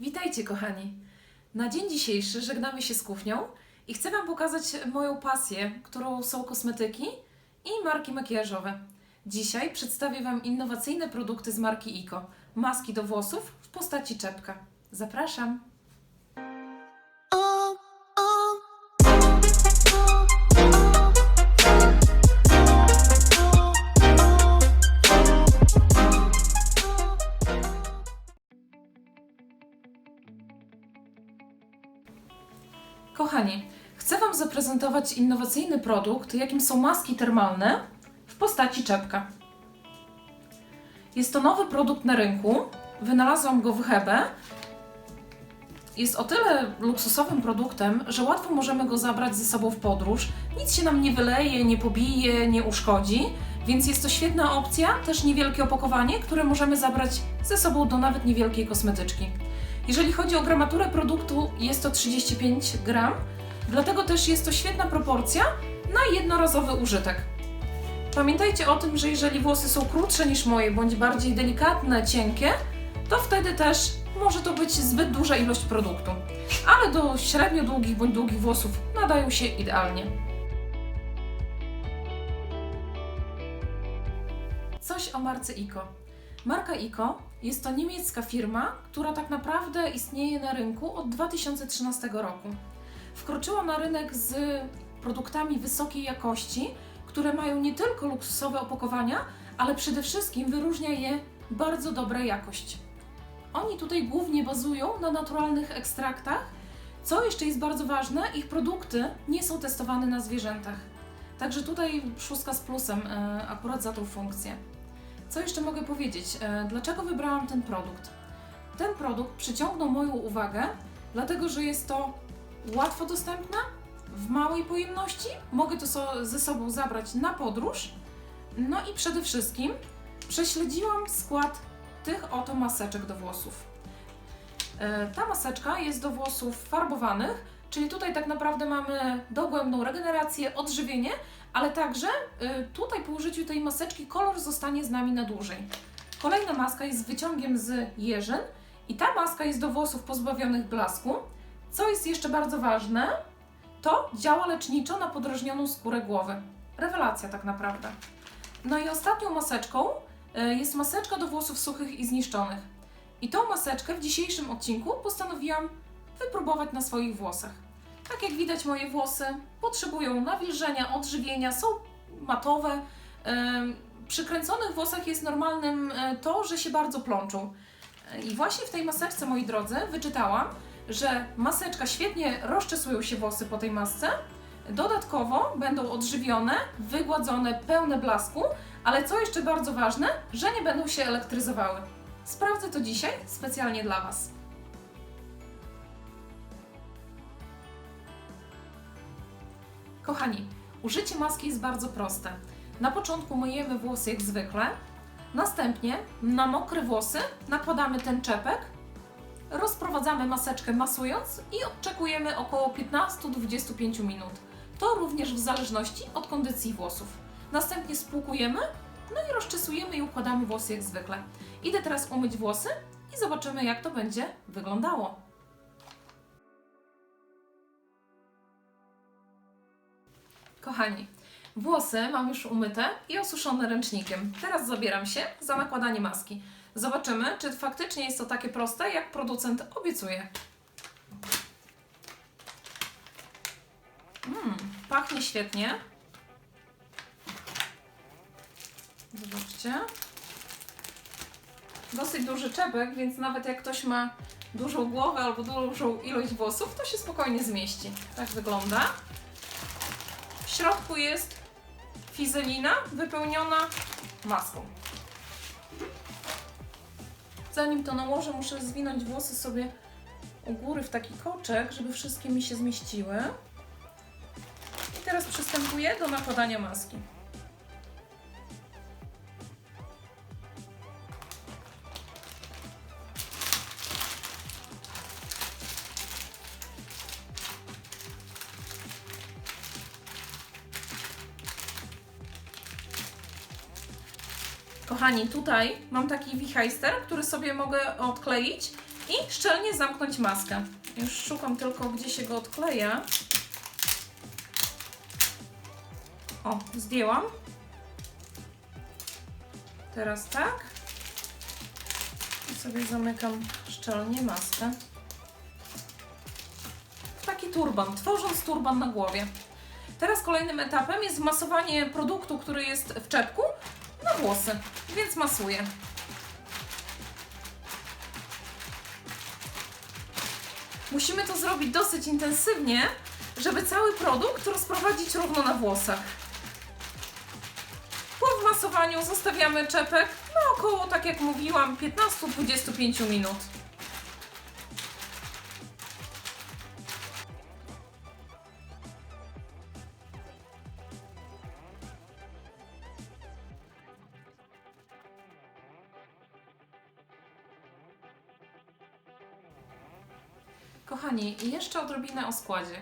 Witajcie, kochani. Na dzień dzisiejszy żegnamy się z kuchnią i chcę Wam pokazać moją pasję, którą są kosmetyki i marki makijażowe. Dzisiaj przedstawię Wam innowacyjne produkty z marki IKO. Maski do włosów w postaci czepka. Zapraszam. Zaprezentować innowacyjny produkt, jakim są maski termalne w postaci czepka. Jest to nowy produkt na rynku. Wynalazłam go w Hebe. Jest o tyle luksusowym produktem, że łatwo możemy go zabrać ze sobą w podróż. Nic się nam nie wyleje, nie pobije, nie uszkodzi, więc jest to świetna opcja, też niewielkie opakowanie, które możemy zabrać ze sobą do nawet niewielkiej kosmetyczki. Jeżeli chodzi o gramaturę produktu, jest to 35 gram, dlatego też jest to świetna proporcja na jednorazowy użytek. Pamiętajcie o tym, że jeżeli włosy są krótsze niż moje, bądź bardziej delikatne, cienkie, to wtedy też może to być zbyt duża ilość produktu. Ale do średnio długich bądź długich włosów nadają się idealnie. Coś o marce IKO. Marka IKO jest to niemiecka firma, która tak naprawdę istnieje na rynku od 2013 roku. Wkroczyła na rynek z produktami wysokiej jakości, które mają nie tylko luksusowe opakowania, ale przede wszystkim wyróżnia je bardzo dobra jakość. Oni tutaj głównie bazują na naturalnych ekstraktach. Co jeszcze jest bardzo ważne, ich produkty nie są testowane na zwierzętach. Także tutaj szóstka z plusem e, akurat za tą funkcję. Co jeszcze mogę powiedzieć? E, Dlaczego wybrałam ten produkt? Ten produkt przyciągnął moją uwagę, dlatego że jest to łatwo dostępne, w małej pojemności, mogę to so, ze sobą zabrać na podróż. No i przede wszystkim prześledziłam skład tych oto maseczek do włosów. E, Ta maseczka jest do włosów farbowanych, czyli tutaj tak naprawdę mamy dogłębną regenerację, odżywienie, ale także y, tutaj po użyciu tej maseczki kolor zostanie z nami na dłużej. Kolejna maska jest z wyciągiem z jeżyn i ta maska jest do włosów pozbawionych blasku. Co jest jeszcze bardzo ważne, to działa leczniczo na podrażnioną skórę głowy. Rewelacja tak naprawdę. No i ostatnią maseczką y, jest maseczka do włosów suchych i zniszczonych. I tą maseczkę w dzisiejszym odcinku postanowiłam wypróbować na swoich włosach. Tak jak widać, moje włosy potrzebują nawilżenia, odżywienia, są matowe. Ym, Przy kręconych włosach jest normalnym e, to, że się bardzo plączą. E, I właśnie w tej maseczce, moi drodzy, wyczytałam, że maseczka świetnie rozczesują się włosy po tej masce. Dodatkowo będą odżywione, wygładzone, pełne blasku, ale co jeszcze bardzo ważne, że nie będą się elektryzowały. Sprawdzę to dzisiaj specjalnie dla Was. Kochani, użycie maski jest bardzo proste. Na początku myjemy włosy jak zwykle, następnie na mokre włosy nakładamy ten czepek, rozprowadzamy maseczkę masując i odczekujemy około 15-25 minut. To również w zależności od kondycji włosów. Następnie spłukujemy, no i rozczesujemy i układamy włosy jak zwykle. Idę teraz umyć włosy i zobaczymy jak to będzie wyglądało. Kochani, włosy mam już umyte i osuszone ręcznikiem. Teraz zabieram się za nakładanie maski. Zobaczymy, czy faktycznie jest to takie proste, jak producent obiecuje. Mmm, pachnie świetnie. Zobaczcie. Dosyć duży czepek, więc nawet jak ktoś ma dużą głowę albo dużą ilość włosów, to się spokojnie zmieści. Tak wygląda. W środku jest fizelina wypełniona maską. Zanim to nałożę, muszę zwinąć włosy sobie u góry w taki koczek, żeby wszystkie mi się zmieściły. I teraz przystępuję do nakładania maski. Kochani, tutaj mam taki wichajster, który sobie mogę odkleić i szczelnie zamknąć maskę. Już szukam tylko, gdzie się go odkleja. O, zdjęłam. Teraz tak. I sobie zamykam szczelnie maskę. Taki turban, tworząc turban na głowie. Teraz kolejnym etapem jest masowanie produktu, który jest w czepku, włosy, więc masuję. Musimy to zrobić dosyć intensywnie, żeby cały produkt rozprowadzić równo na włosach. Po wmasowaniu zostawiamy czepek na około, tak jak mówiłam, 15-25 minut. Kochani, jeszcze odrobinę o składzie.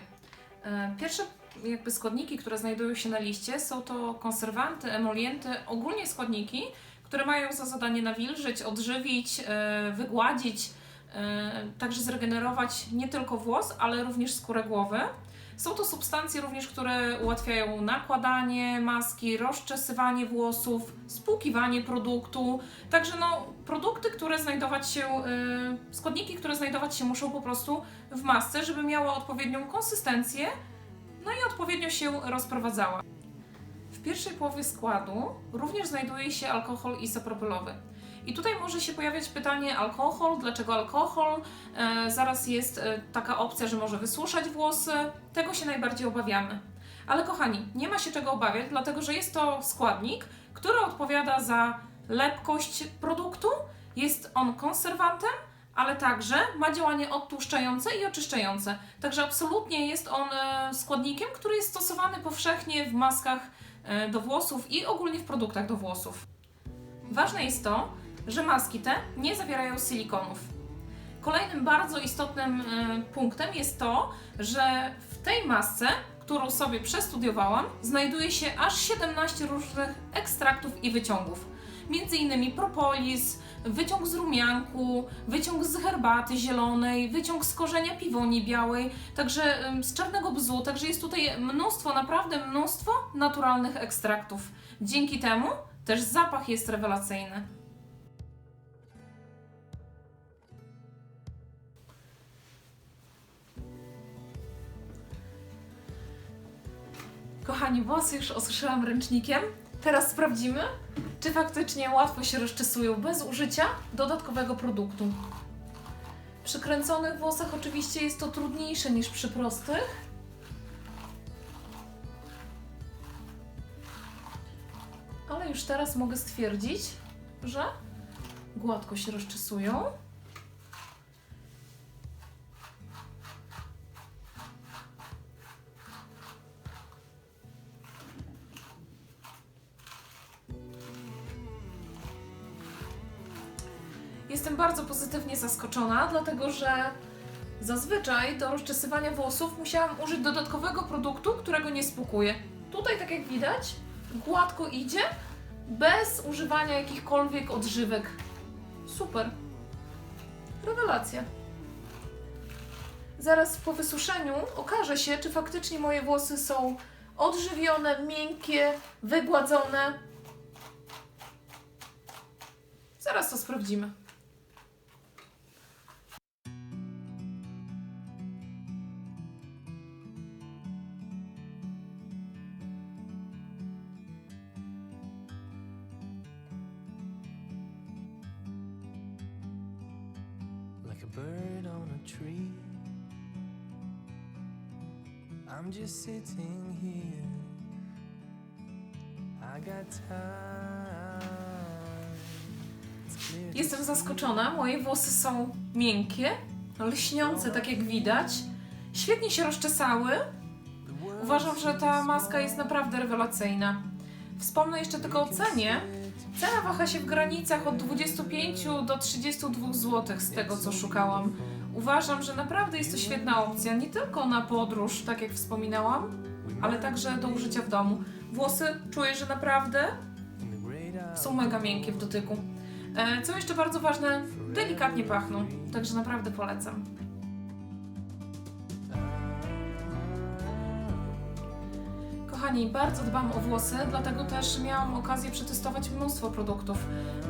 E, Pierwsze jakby składniki, które znajdują się na liście, są to konserwanty, emolienty, ogólnie składniki, które mają za zadanie nawilżyć, odżywić, e, wygładzić, e, także zregenerować nie tylko włos, ale również skórę głowy. Są to substancje również, które ułatwiają nakładanie maski, rozczesywanie włosów, spłukiwanie produktu. Także no, produkty, które znajdować się, y, składniki, które znajdować się muszą po prostu w masce, żeby miała odpowiednią konsystencję, no i odpowiednio się rozprowadzała. W pierwszej połowie składu również znajduje się alkohol izopropylowy. I tutaj może się pojawiać pytanie alkohol, dlaczego alkohol? E, zaraz jest e, taka opcja, że może wysłuszać włosy. Tego się najbardziej obawiamy. Ale kochani, nie ma się czego obawiać, dlatego że jest to składnik, który odpowiada za lepkość produktu. Jest on konserwantem, ale także ma działanie odtłuszczające i oczyszczające. Także absolutnie jest on e, składnikiem, który jest stosowany powszechnie w maskach do włosów i ogólnie w produktach do włosów. Ważne jest to, że maski te nie zawierają silikonów. Kolejnym bardzo istotnym e, punktem jest to, że w tej masce, którą sobie przestudiowałam, znajduje się aż 17 różnych ekstraktów i wyciągów. Między innymi propolis, wyciąg z rumianku, wyciąg z herbaty zielonej, wyciąg z korzenia piwoni białej, także z czarnego bzu, także jest tutaj mnóstwo, naprawdę mnóstwo naturalnych ekstraktów. Dzięki temu też zapach jest rewelacyjny. Kochani, włosy już osuszyłam ręcznikiem. Teraz sprawdzimy, czy faktycznie łatwo się rozczesują bez użycia dodatkowego produktu. Przy kręconych włosach oczywiście jest to trudniejsze niż przy prostych. Ale już teraz mogę stwierdzić, że gładko się rozczesują. Jestem bardzo pozytywnie zaskoczona, dlatego że zazwyczaj do rozczesywania włosów musiałam użyć dodatkowego produktu, którego nie spłukuje. Tutaj, tak jak widać, gładko idzie, bez używania jakichkolwiek odżywek. Super. Rewelacja. Zaraz po wysuszeniu okaże się, czy faktycznie moje włosy są odżywione, miękkie, wygładzone. Zaraz to sprawdzimy. Bird on a tree. I'm just sitting here. I got time. Jestem zaskoczona, moje włosy są miękkie, lśniące, tak jak widać. Świetnie się rozczesały. Uważam, że ta maska jest naprawdę rewelacyjna. Wspomnę jeszcze tylko o cenie. Cena waha się w granicach od 25 do 32 zł z tego co szukałam. Uważam, że naprawdę jest to świetna opcja, nie tylko na podróż, tak jak wspominałam, ale także do użycia w domu. Włosy czuję, że naprawdę są mega miękkie w dotyku. E, Co jeszcze bardzo ważne, delikatnie pachną, także naprawdę polecam. Kochani, bardzo dbam o włosy, dlatego też miałam okazję przetestować mnóstwo produktów.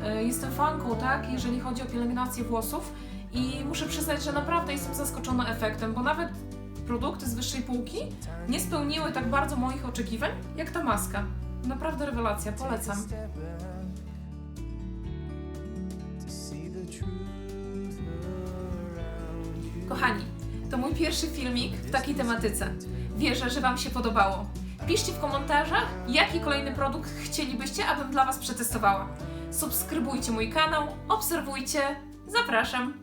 E, Jestem fanką, tak, jeżeli chodzi o pielęgnację włosów i muszę przyznać, że naprawdę jestem zaskoczona efektem, bo nawet produkty z wyższej półki nie spełniły tak bardzo moich oczekiwań, jak ta maska. Naprawdę rewelacja, polecam. Kochani, to mój pierwszy filmik w takiej tematyce. Wierzę, że Wam się podobało. Piszcie w komentarzach, jaki kolejny produkt chcielibyście, abym dla Was przetestowała. Subskrybujcie mój kanał, obserwujcie. Zapraszam.